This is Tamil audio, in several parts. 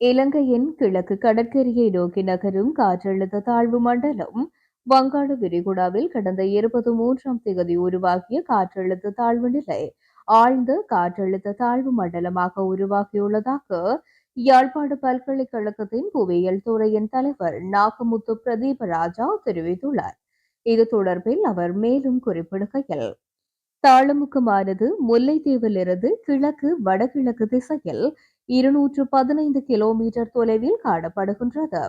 இலங்கையின் கிழக்கு கடற்கரையை நோக்கி நகரும் காற்றழுத்த தாழ்வு மண்டலம் வங்காள விரிகுடாவில் கடந்த இருபத்தி மூன்றாம் தேதி உருவாகிய காற்றழுத்த தாழ்வு நிலை ஆழ்ந்த காற்றழுத்த தாழ்வு மண்டலமாக உருவாகியுள்ளதாக யாழ்ப்பாடு பல்கலைக்கழகத்தின் புவியியல் துறையின் தலைவர் நாகமுத்து பிரதீப ராஜா தெரிவித்துள்ளார். இது தொடர்பில் அவர் மேலும் குறிப்பிடுகையில் தாளமுக்கமானது முல்லைத்தீவிலிருந்து கிழக்கு வடகிழக்கு திசையில் இருநூற்று பதினைந்து கிலோமீட்டர் தொலைவில் காணப்படுகின்றது.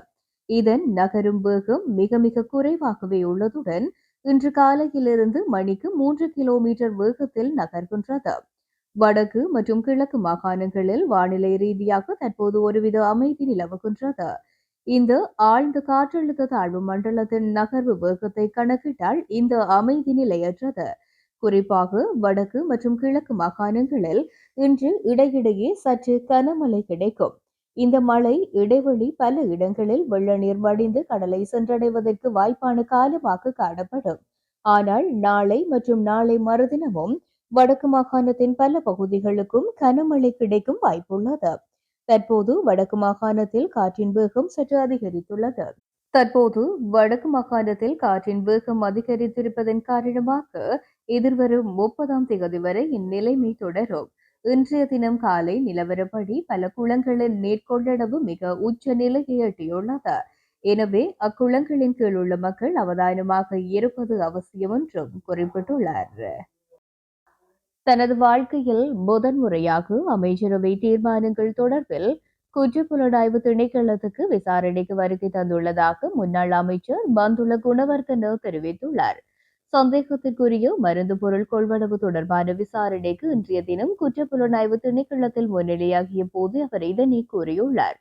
இதன் நகரும் வேகம் மிக மிக குறைவாகவே உள்ளதுடன் இன்று காலையிலிருந்து மணிக்கு மூன்று கிலோமீட்டர் வேகத்தில் நகர்கின்றது. வடக்கு மற்றும் கிழக்கு மாகாணங்களில் வானிலை ரீதியாக தற்போது ஒருவித அமைதி நிலவுகின்றது. இந்த ஆழ்ந்த காற்றழுத்த தாழ்வு மண்டலத்தின் நகர்வு வேகத்தை கணக்கிட்டால் இந்த அமைதி நிலையற்றது. குறிப்பாக வடக்கு மற்றும் கிழக்கு மாகாணங்களில் இன்று இடையிடையே சற்று கனமழை கிடைக்கும். இந்த மழை இடைவெளி பல இடங்களில் வெள்ள நீர் வடிந்து கடலை சென்றடைவதற்கு வாய்ப்பான காலமாக காணப்படும். ஆனால் நாளை மற்றும் நாளை மறுதினமும் வடக்கு மாகாணத்தின் பல பகுதிகளுக்கும் கனமழை கிடைக்கும் வாய்ப்புள்ளது. தற்போது வடக்கு மாகாணத்தில் காற்றின் வேகம் சற்று அதிகரித்துள்ளது. தற்போது வடக்கு மாகாணத்தில் காற்றின் வேகம் அதிகரித்திருப்பதன் காரணமாக எதிர்வரும் முப்பதாம் தேதி வரை இந்நிலைமை தொடரும். இன்றைய தினம் காலை நிலவரப்படி பல குளங்களின் நீர்கொள்ளளவு மிக உச்ச நிலையை எட்டியுள்ளது. எனவே அக்குளங்களின் கீழ் உள்ள மக்கள் அவதானமாக இருப்பது அவசியம் என்றும் குறிப்பிட்டுள்ளார். தனது வாழ்க்கையில் முதன்முறையாக அமைச்சரவை தீர்மானங்கள் தொடர்பில் குற்றப்புலனாய்வு திணைக்களத்துக்கு விசாரணைக்கு வருகை தந்துள்ளதாக முன்னாள் அமைச்சர் பந்துல குணவர்தன தெரிவித்துள்ளார். சந்தேகத்திற்குரிய மருந்து பொருள் கொள்வனவு தொடர்பான விசாரணைக்கு இன்றைய தினம் குற்றப்புலனாய்வு திணைக்களத்தில் முன்னிலையாகிய போது அவர் இதனை கூறியுள்ளார்.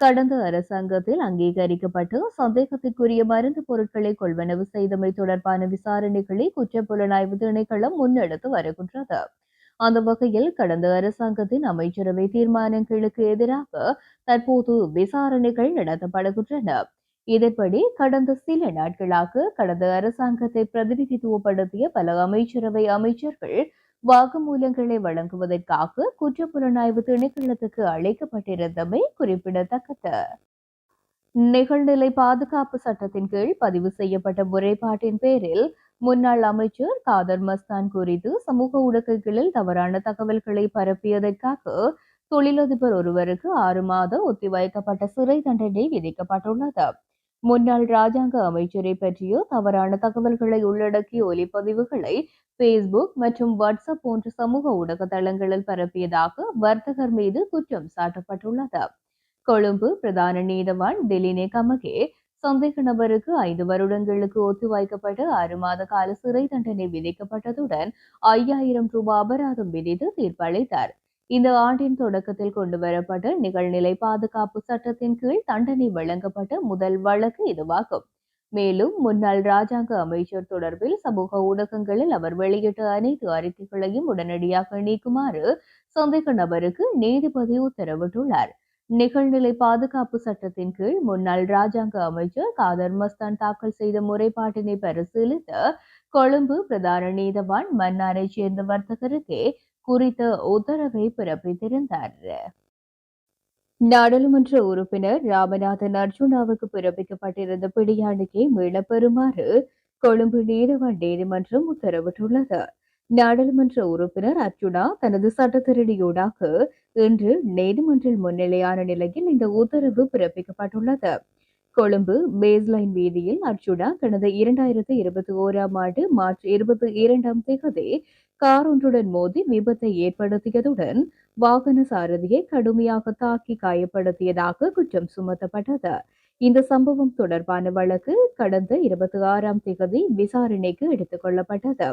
கடந்த அரசாங்கத்தில் அங்கீகரிக்கப்பட்டு சந்தேகத்திற்குரிய மருந்து பொருட்களை கொள்வனவு செய்தமை தொடர்பான விசாரணைகளை குற்றப்புலனாய்வு திணைக்களம் முன்னெடுத்து வருகின்றது. அந்த வகையில் கடந்த அரசாங்கத்தின் அமைச்சரவை தீர்மானங்களுக்கு எதிராக தற்போது விசாரணைகள் நடத்தப்படுகின்றன. இதன்படி கடந்த சில நாட்களாக கடந்த அரசாங்கத்தை பிரதிநிதித்துவப்படுத்திய பல அமைச்சரவை அமைச்சர்கள் வாக்குமூலங்களை வழங்குவதற்காக குற்றப்புலனாய்வு திணைக்களத்துக்கு அழைக்கப்பட்டிருந்தமை குறிப்பிடத்தக்கது. நிகழ்நிலை பாதுகாப்பு சட்டத்தின் கீழ் பதிவு செய்யப்பட்ட முறைப்பாட்டின் பேரில் முன்னாள் அமைச்சர் காதர் மஸ்தான் குறித்து சமூக ஊடகங்களில் தவறான தகவல்களை பரப்பியதற்காக தொழிலதிபர் ஒருவருக்கு ஆறு மாத ஒத்திவைக்கப்பட்ட சிறை தண்டனை விதிக்கப்பட்டுள்ளது. முன்னாள் ராஜாங்க அமைச்சரை பற்றிய தவறான தகவல்களை உள்ளடக்கிய ஒலிப்பதிவுகளை பேஸ்புக் மற்றும் வாட்ஸ்அப் போன்ற சமூக ஊடக தளங்களில் பரப்பியதாக வர்த்தகர் மீது குற்றம் சாட்டப்பட்டுள்ளது. கொழும்பு பிரதான நீதவான் திலினே கமகே சந்தேக நபருக்கு ஐந்து வருடங்களுக்கு ஒத்திவைக்கப்பட்டு ஆறு மாத கால சிறை தண்டனை விதிக்கப்பட்டதுடன் ஐயாயிரம் ரூபாய் அபராதம் விதித்து தீர்ப்பளித்தார். இந்த ஆண்டின் தொடக்கத்தில் கொண்டுவரப்பட்ட நிகழ்நிலை பாதுகாப்பு சட்டத்தின் கீழ் தண்டனை வழங்கப்பட்ட முதல் வழக்கு இதுவாகும். மேலும் முன்னாள் ராஜாங்க அமைச்சர் தொடர்பில் சமூக ஊடகங்களில் அவர் வெளியிட்ட அனைத்து அறிக்கைகளையும் உடனடியாக நீக்குமாறு சந்தேக நபருக்கு நீதிபதி உத்தரவிட்டுள்ளார். நிகழ்நிலை பாதுகாப்பு சட்டத்தின் கீழ் முன்னாள் ராஜாங்க அமைச்சர் காதர் மஸ்தான் தாக்கல் செய்த முறைப்பாட்டினை பரிசீலித்த கொழும்பு பிரதான நீதவான் மன்னாரை சேர்ந்த வர்த்தகருக்கே குறித்த உத்தரவை பிறப்பித்திருந்தார். நாடாளுமன்ற உறுப்பினர் ராமநாதன் அர்ஜுனாவுக்கு பிறப்பிக்கப்பட்டிருந்த பிடியாணையை மீளப் பெறுமாறு கொழும்பு நீதவான் நீதிமன்றம் உத்தரவிட்டுள்ளது. நாடாளுமன்ற உறுப்பினர் அர்ஜுனா தனது சட்டத்திரடியூடாக இன்று நீதிமன்றில் முன்னிலையான நிலையில் இந்த உத்தரவு பிறப்பிக்கப்பட்டுள்ளது. கொழும்பு பேஸ்லைன் வீதியில் அர்ஜுனா தனது இரண்டாயிரத்தி இருபத்தி ஓராம் ஆண்டு மார்ச் இருபத்தி இரண்டாம் தேதி கார் ஒன்றுடன் மோதி விபத்தை ஏற்படுத்தியதுடன் வாகன சாரதியை கடுமையாக தாக்கி காயப்படுத்தியதாக குற்றம் சுமத்தப்பட்டது. இந்த சம்பவம் தொடர்பான வழக்கு கடந்த இருபத்தி ஆறாம் தேதி விசாரணைக்கு எடுத்துக் கொள்ளப்பட்டது.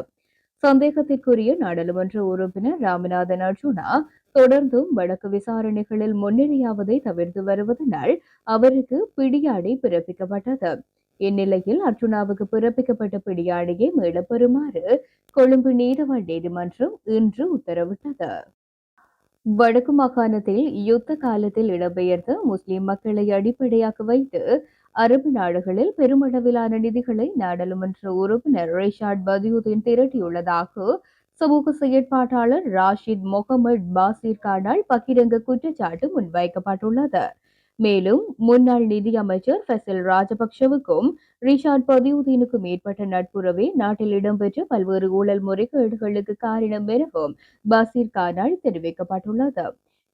சந்தேகத்திற்குரிய நாடாளுமன்ற உறுப்பினர் ராமநாதன் அர்ஜுனா தொடர்ந்தும் வழக்கு விசாரணைகளில் முன்னிலையாவதை தவிர்த்து வருவதனால் அவருக்கு பிடியாடை பிறப்பிக்கப்பட்டது. இந்நிலையில் அர்ஜுனாவுக்கு பிறப்பிக்கப்பட்ட பிடியாணையை மீளப் பெறுமாறு கொழும்பு நீதவான் நீதிமன்றம் இன்று உத்தரவிட்டது. வடக்கு மாகாணத்தில் யுத்த காலத்தில் இடம்பெயர்ந்த முஸ்லிம் மக்களை அடிப்படையாக வைத்து அரபு நாடுகளில் பெருமளவிலான நிதிகளை நாடாளுமன்ற உறுப்பினர் ரிஷாட் பதியுதீன் திரட்டியுள்ளதாக சமூக செயற்பாட்டாளர் ராஷித் முகமது பாசிர் கானால் பகிரங்க குற்றச்சாட்டு முன்வைக்கப்பட்டுள்ளது. மேலும் முன்னாள் நிதி அமைச்சர் ராஜபக்சவுக்கும் ராஜபக்ஷவுக்கும் ரிஷாட் பதியுதீனுக்கும் ஏற்பட்ட நட்புறவே நாட்டில் இடம்பெற்ற பல்வேறு ஊழல் முறைகேடுகளுக்கு காரணம் எனவும் பசீர் கானால் தெரிவிக்கப்பட்டுள்ளது.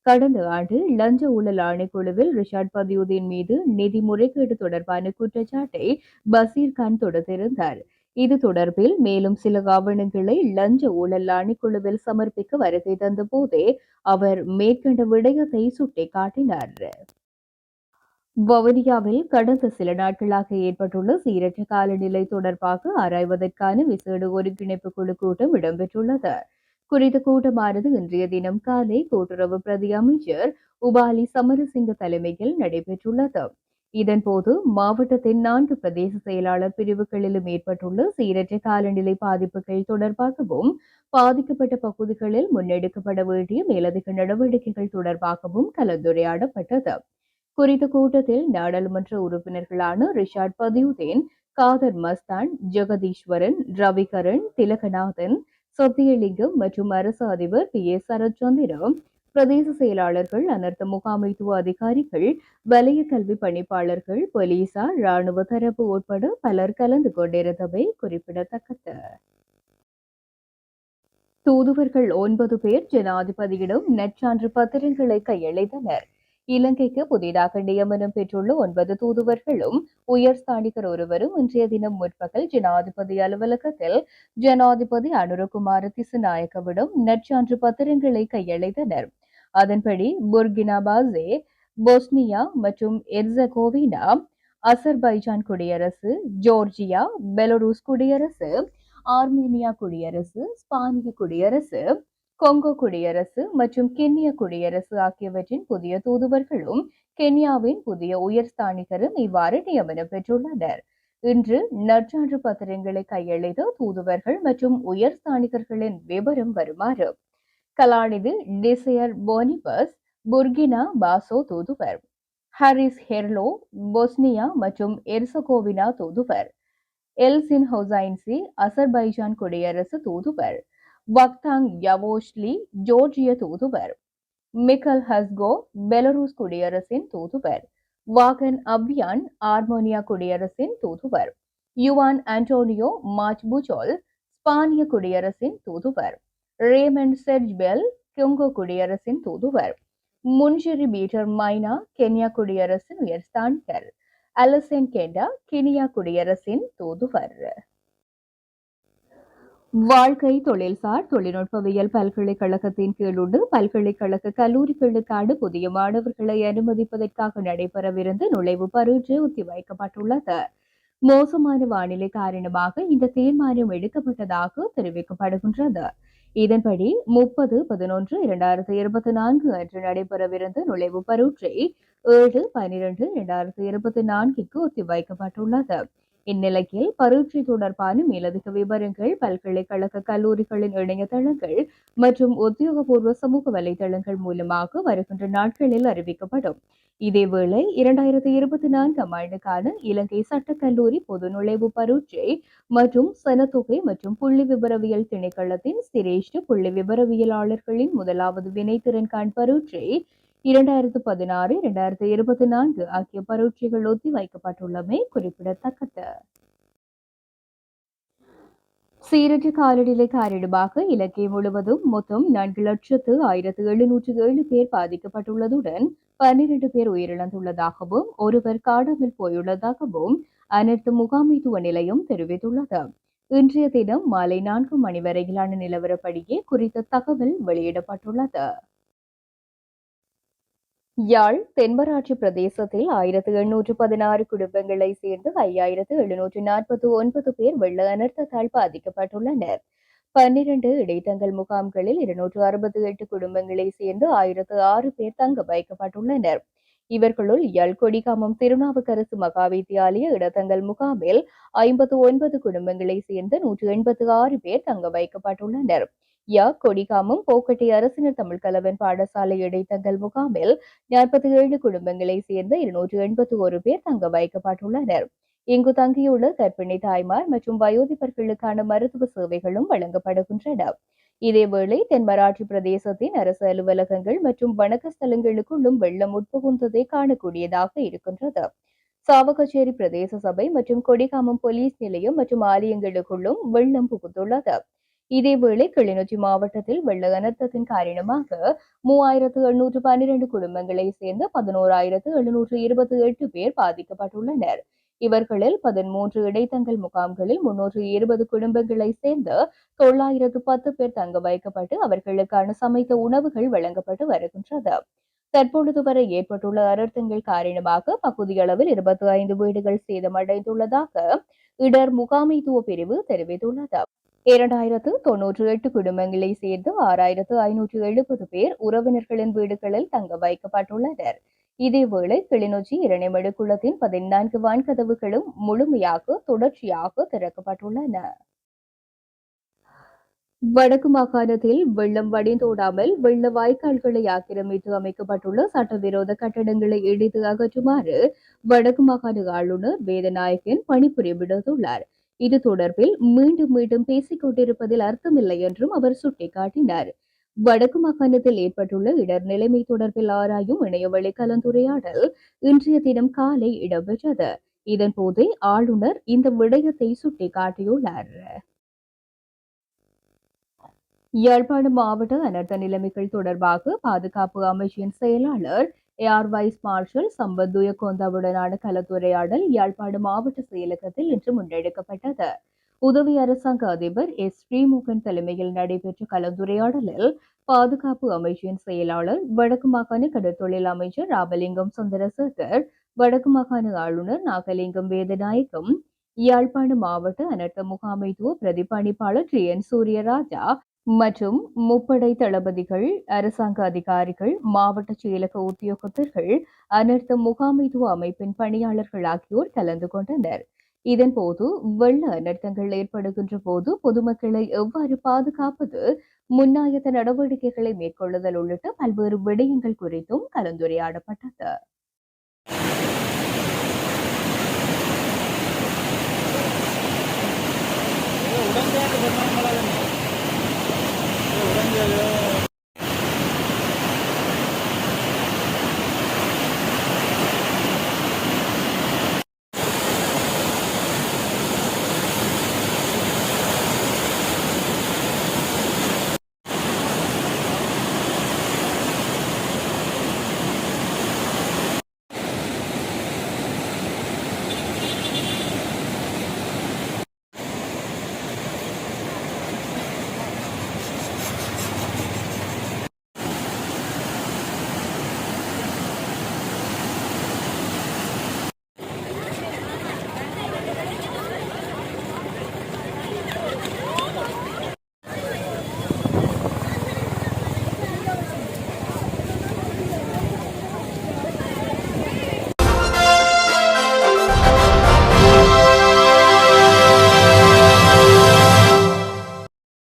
கடந்த ஆண்டு லஞ்ச ஊழல் ஆணைக்குழுவில் ரிஷாட் பதியுதீன் மீது நிதி முறைகேடு தொடர்பான குற்றச்சாட்டை பசீர் கான் தொடுத்திருந்தார். இது தொடர்பில் மேலும் சில ஆவணங்களை லஞ்ச ஊழல் ஆணைக்குழுவில் சமர்ப்பிக்க வருகை தந்த போதே அவர் மேற்கண்ட விடயத்தை சுட்டிக்காட்டினார். வவுனியாவில் கடந்த சில நாட்களாக ஏற்பட்டுள்ள சீரற்ற காலநிலை தொடர்பாக ஆராய்வதற்கான விசேட ஒருங்கிணைப்பு குழு கூட்டம் இடம்பெற்றுள்ளது. குறித்த கூட்டமானது இன்றைய தினம் காலை கூட்டுறவு பிரதி அமைச்சர் உபாலி சமரசிங்க தலைமையில் நடைபெற்றுள்ளது. இதன்போது மாவட்டத்தின் நான்கு பிரதேச செயலாளர் பிரிவுகளிலும் ஏற்பட்டுள்ள சீரற்ற காலநிலை பாதிப்புகள் தொடர்பாகவும் பாதிக்கப்பட்ட பகுதிகளில் முன்னெடுக்கப்பட வேண்டிய மேலதிக நடவடிக்கைகள் தொடர்பாகவும் கலந்துரையாடப்பட்டது. குறித்த கூட்டத்தில் நாடாளுமன்ற உறுப்பினர்களான ரிஷாட் பதியுதேன் காதர் மஸ்தான் ஜெகதீஸ்வரன் ரவிகரன் திலகநாதன் சத்தியலிங்கம் மற்றும் அரசு அதிபர் பி. எஸ். சரத்சந்திரம் பிரதேச செயலாளர்கள் அனர்த்த முகாமைத்துவ அதிகாரிகள் வலய கல்வி பணிப்பாளர்கள் போலீசார் ராணுவ தரப்பு உட்பட பலர் கலந்து கொண்டிருந்தவை குறிப்பிடத்தக்கது. தூதுவர்கள் ஒன்பது பேர் ஜனாதிபதியிடம் நற்சான்று பத்திரங்களை கையளித்தனர். இலங்கைக்கு புதிதாக நியமனம் பெற்றுள்ள ஒன்பது தூதுவர்களும் உயர் ஸ்தானிகர் ஒருவரும் இன்றைய தினம் முற்பகல் ஜனாதிபதி அலுவலகத்தில் ஜனாதிபதி அனுரகுமார திசுநாயக்கவிடம் நற்சான்று பத்திரங்களை கையளித்தனர். அதன்படி புர்கினாபாசே போஸ்னியா மற்றும் எர்சகோவினா அசர்பைஜான் குடியரசு ஜோர்ஜியா பெலருஸ் குடியரசு ஆர்மேனியா குடியரசு ஸ்பானிய குடியரசு கொங்கோ குடியரசு மற்றும் கென்னிய குடியரசு ஆகியவற்றின் புதிய தூதுவர்களும் கென்யாவின் புதிய உயர்ஸ்தானிகரும் இவ்வாறு நியமனம் பெற்றுள்ளனர். இன்று நற்சான்று பத்திரங்களை கையளித்த தூதுவர்கள் மற்றும் உயர்ஸ்தானிகர்களின் விவரம் வருமாறு கலாநிதி டிசையர் போனிபஸ் புர்கினா பாசோ தூதுவர் ஹாரிஸ் ஹெர்லோ பொஸ்னியா மற்றும் எர்சகோவினா தூதுவர் எல்சின் ஹொசைன்சி அசர்பைஜான் குடியரசு தூதுவர் வக்தாங் யவோஷ்லி ஜோர்ஜிய தூதுவர். மிக்கல் ஹஸ்கோ பெலரூஸ் குடியரசின் தூதுவர். வாகன் அபியான் ஆர்மோனியா குடியரசின் தூதுவர். யுவான் ஆண்டோனியோ மாச்புஜோல் ஸ்பானிய குடியரசின் தூதுவர். ரேமண்ட் செர்ஜ்பெல் கியோங்கோ குடியரசின் தூதுவர். முன்ஷிரி பீட்டர் மைனா கென்யா குடியரசின் உயர்ஸ்தானிகர். அலசன் கெண்டா கினியா குடியரசின் தூதுவர். வாழ்க்கை தொழில்சார் தொழில்நுட்பவியல் பல்கலைக்கழகத்தின் கீழுண்டு பல்கலைக்கழக கல்லூரிகளுக்கான புதிய மாணவர்களை அனுமதிப்பதற்காக நடைபெறவிருந்த நுழைவு பரீட்சை ஒத்திவைக்கப்பட்டுள்ளது. மோசமான வானிலை காரணமாக இந்த தீர்மானம் எடுக்கப்பட்டதாக தெரிவிக்கப்படுகின்றது. இதன்படி முப்பது பதினொன்று இரண்டாயிரத்தி இருபத்தி நான்கு அன்று நடைபெறவிருந்த நுழைவு பரீட்சை ஏழு பனிரெண்டு இரண்டாயிரத்தி இருபத்தி நான்கிற்கு ஒத்திவைக்கப்பட்டுள்ளது. இந்நிலையில் பரீட்சை தொடர்பான மேலதிக விவரங்கள் பல்கலைக்கழக கல்லூரிகளின் இணையதளங்கள் மற்றும் உத்தியோகபூர்வ சமூக வலைதளங்கள் மூலமாக வருகின்ற நாட்களில் அறிவிக்கப்படும். இதேவேளை இரண்டாயிரத்தி இருபத்தி நான்காம் ஆண்டுக்கான இலங்கை சட்டக்கல்லூரி பொது நுழைவு பரீட்சை மற்றும் சனத்தொகை மற்றும் புள்ளி விவரவியல் திணைக்களத்தின் சிரேஷ்ட புள்ளி விவரவியலாளர்களின் முதலாவது வினைத்திறன் பரீட்சை இரண்டாயிரத்து பதினாறு இரண்டாயிரத்து இருபத்தி நான்கு ஆகிய பரீட்சைகள் ஒத்தி வைக்கப்பட்டுள்ளமை குறிப்பிடத்தக்கது. சீரற்ற காலநிலை காரணமாக இலங்கை முழுவதும் மொத்தம் நான்கு லட்சத்து ஆயிரத்து எழுநூற்று ஏழு பேர் பாதிக்கப்பட்டுள்ளதுடன் பன்னிரண்டு பேர் உயிரிழந்துள்ளதாகவும் ஒருவர் காணாமல் போயுள்ளதாகவும் அனைத்து முகாமைத்துவ நிலையம் தெரிவித்துள்ளது. இன்றைய தினம் மாலை நான்கு மணி வரையிலான நிலவரப்படியே குறித்த தகவல் வெளியிடப்பட்டுள்ளது. யாழ் தென்மராட்சி பிரதேசத்தில் ஆயிரத்து எண்ணூற்று பதினாறு குடும்பங்களை சேர்ந்து ஐயாயிரத்து எழுநூற்று நாற்பத்தி ஒன்பது பேர் வெள்ள அனர்த்தத்தால் பாதிக்கப்பட்டுள்ளனர். பன்னிரண்டு இடைத்தங்கல் முகாம்களில் இருநூற்று அறுபத்தி எட்டு குடும்பங்களை சேர்ந்து ஆயிரத்து ஆறு பேர் தங்க வைக்கப்பட்டுள்ளனர். இவர்களுள் யாழ் கொடிகாமம் திருநாவுக்கரசு மகாவித்தியாலய இடத்தங்கல் முகாமில் ஐம்பத்து ஒன்பது குடும்பங்களை சேர்ந்து நூற்று எண்பத்து ஆறு பேர் தங்க வைக்கப்பட்டுள்ளனர். யா கொடிகாமம் போக்கட்டி அரசினர் தமிழ் கலவன் பாடசாலை இடைத்தங்கல் முகாமில் நாற்பத்தி ஏழு குடும்பங்களை சேர்ந்த இருநூற்று எண்பத்தி ஒரு பேர் தங்க வைக்கப்பட்டுள்ளனர். இங்கு தங்கியுள்ள கர்ப்பிணி தாய்மார் மற்றும் வயோதிபர்களுக்கான மருத்துவ சேவைகளும் வழங்கப்படுகின்றன. இதேவேளை தென்மராட்சி பிரதேசத்தின் அரசு அலுவலகங்கள் மற்றும் வணக்க ஸ்தலங்களுக்குள்ளும் வெள்ளம் உட்புகுந்ததை காணக்கூடியதாக இருக்கின்றது. சாவகச்சேரி பிரதேச சபை மற்றும் கொடிகாமம் போலீஸ் நிலையம் மற்றும் ஆலயங்களுக்குள்ளும் வெள்ளம் புகுந்துள்ளது. இதேவேளை கிளிநொச்சி மாவட்டத்தில் வெள்ள அனர்த்தத்தின் காரணமாக மூவாயிரத்து எண்ணூற்று பன்னிரண்டு குடும்பங்களை சேர்ந்த பதினோராயிரத்து எழுநூற்று இருபத்தி எட்டு பேர் பாதிக்கப்பட்டுள்ளனர். இவர்களில் பதிமூன்று இடைத்தங்கல் முகாம்களில் முன்னூற்று இருபது குடும்பங்களை சேர்ந்த தொள்ளாயிரத்து பத்து பேர் தங்க வைக்கப்பட்டு அவர்களுக்கான சமைத்த உணவுகள் வழங்கப்பட்டு வருகின்றது. தற்பொழுது வரை ஏற்பட்டுள்ள அனர்த்தங்கள் காரணமாக பகுதியளவில் இருபத்தி ஐந்து வீடுகள் சேதமடைந்துள்ளதாக இடர் முகாமைத்துவ பிரிவு தெரிவித்துள்ளது. இரண்டாயிரத்து தொன்னூற்றி எட்டு குடும்பங்களை சேர்ந்து ஆறாயிரத்து ஐநூற்று எழுபது பேர் உறவினர்களின் வீடுகளில் தங்க வைக்கப்பட்டுள்ளனர். இதேவேளை கிளிநொச்சி இரணைமடு குளத்தின் பதினான்கு வான்கதவுகளும் முழுமையாக தொடர்ச்சியாக திறக்கப்பட்டுள்ளன. வடக்கு மாகாணத்தில் வெள்ளம் வடிந்தோடாமல் வெள்ள வாய்க்கால்களை ஆக்கிரமித்து அமைக்கப்பட்டுள்ள சட்டவிரோத கட்டடங்களை இடித்து அகற்றுமாறு வடக்கு மாகாண ஆளுநர் வேதநாயகன் பணிபுரிய விடுத்துள்ளார் இது தொடர்பில் மீண்டும் மீண்டும் பேசிக் கொண்டிருப்பதில் அர்த்தமில்லை என்றும் அவர் சுட்டிக்காட்டினார். வடக்கு மாகாணத்தில் ஏற்பட்டுள்ள இடர் நிலைமை தொடர்பில் ஆராயும் இணையவழி கலந்துரையாடல் இன்றைய தினம் காலை இடம்பெற்றது. இதன்போதே ஆளுநர் இந்த விடயத்தை சுட்டிக்காட்டியுள்ளார். யாழ்ப்பாணம் மாவட்ட அனர்த்த நிலைமைகள் தொடர்பாக பாதுகாப்பு அமைச்சின் செயலாளர் ஏஆர் வைஸ் மார்ஷல் சம்பத் துயகோந்தாவுடனான கலந்துரையாடல் யாழ்ப்பாணம் மாவட்ட செயலகத்தில் இன்று முன்னெடுக்கப்பட்டது. உதவி அரசாங்க அதிபர் எஸ் ஸ்ரீமுகன் தலைமையில் நடைபெற்ற கலந்துரையாடலில் பாதுகாப்பு அமைச்சின் செயலாளர் வடக்கு மாகாண கடற்தொழில் அமைச்சர் ராமலிங்கம் சுந்தரசேகர் வடக்கு மாகாண ஆளுநர் நாகலிங்கம் வேதநாயகம் யாழ்ப்பாண மாவட்ட அனர்த்த முகாமைத்துவ பிரதிபலிப்பாளர் டி என் சூரியராஜா மற்றும் முப்படை தளபதிகள் அரசாங்க அதிகாரிகள் மாவட்ட செயலக உத்தியோகத்தர்கள் அனர்த்த முகாமைத்துவ அமைப்பின் பணியாளர்கள் ஆகியோர் கலந்து கொண்டனர். இதன்போது வெள்ள அனர்த்தங்கள் ஏற்படுகின்ற போது பொதுமக்களை எவ்வாறு பாதுகாப்பது முன்னாயத்த நடவடிக்கைகளை மேற்கொள்ளுதல் உள்ளிட்ட பல்வேறு விடயங்கள் குறித்தும் கலந்துரையாடப்பட்டது. உடஞ்சாட்டு உடஞ்சது